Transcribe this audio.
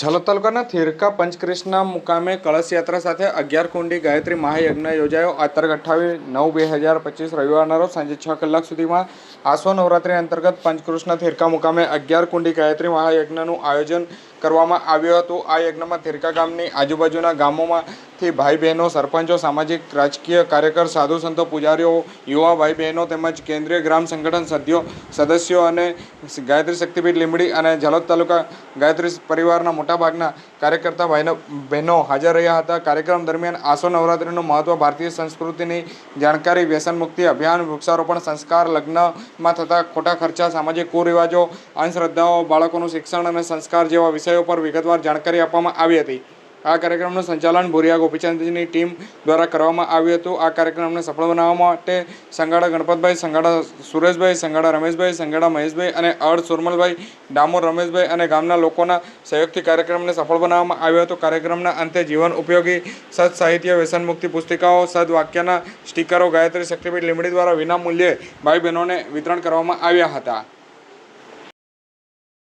ઝાલોદ તાલુકાના થેરકા પંચક્રિષ્ના મુકામે કળશ યાત્રા સાથે અગિયાર કુંડી ગાયત્રી મહાયજ્ઞ યોજાયો. આ અઠ્ઠાવીસ નવ બે હજાર પચીસ રવિવારના રોજ સાંજે છ કલાક સુધીમાં આસો નવરાત્રી અંતર્ગત પંચકૃષ્ણ થેરકા મુકામે અગિયાર કુંડી ગાયત્રી મહાયજ્ઞનું આયોજન કરવામાં આવ્યું હતું. આ યજ્ઞમાં થેરકા ગામની આજુબાજુના ગામોમાંથી ભાઈ બહેનો, સરપંચો, સામાજિક રાજકીય કાર્યકર, સાધુ સંતો, પૂજારીઓ, યુવા ભાઈ બહેનો તેમજ કેન્દ્રીય ગ્રામ સંગઠન સભ્યો, સદસ્યો અને ગાયત્રી શક્તિપીઠ લીંબડી અને ઝાલોદ તાલુકા ગાયત્રી પરિવારના મોટાભાગના કાર્યકર્તા ભાઈનો, બહેનો હાજર રહ્યા હતા. કાર્યક્રમ દરમિયાન આસો નવરાત્રિનું મહત્ત્વ ભારતીય સંસ્કૃતિની જાણકારી, વ્યસન મુક્તિ અભિયાન, વૃક્ષારોપણ, સંસ્કાર, લગ્નમાં થતા ખોટા ખર્ચા, સામાજિક કુરિવાજો, અંધશ્રદ્ધાઓ, બાળકોનું શિક્ષણ અને સંસ્કાર જેવા વિષયો પર વિગતવાર જાણકારી આપવામાં આવી હતી. આ કાર્યક્રમનું સંચાલન ભુરિયા ગોપીચંદજીની ટીમ દ્વારા કરવામાં આવ્યું હતું. આ કાર્યક્રમને સફળ બનાવવા માટે સંગાડા ગણપતભાઈ, સંગાડા સુરેશભાઈ, સંગાડા રમેશભાઈ, સંગાડા મહેશભાઈ અને અર્ધ સુરમલભાઈ, ડામોર રમેશભાઈ અને ગામના લોકોના સહયોગથી કાર્યક્રમને સફળ બનાવવામાં આવ્યો હતો. કાર્યક્રમના અંતે જીવન ઉપયોગી સદ સાહિત્ય વ્યસન મુક્તિ પુસ્તિકાઓ સદવાક્યના સ્ટીકરો, ગાયત્રી શક્તિપીઠ લિમિટેડ દ્વારા વિના મૂલ્યે ભાઈ બહેનોને વિતરણ કરવામાં આવ્યા હતા.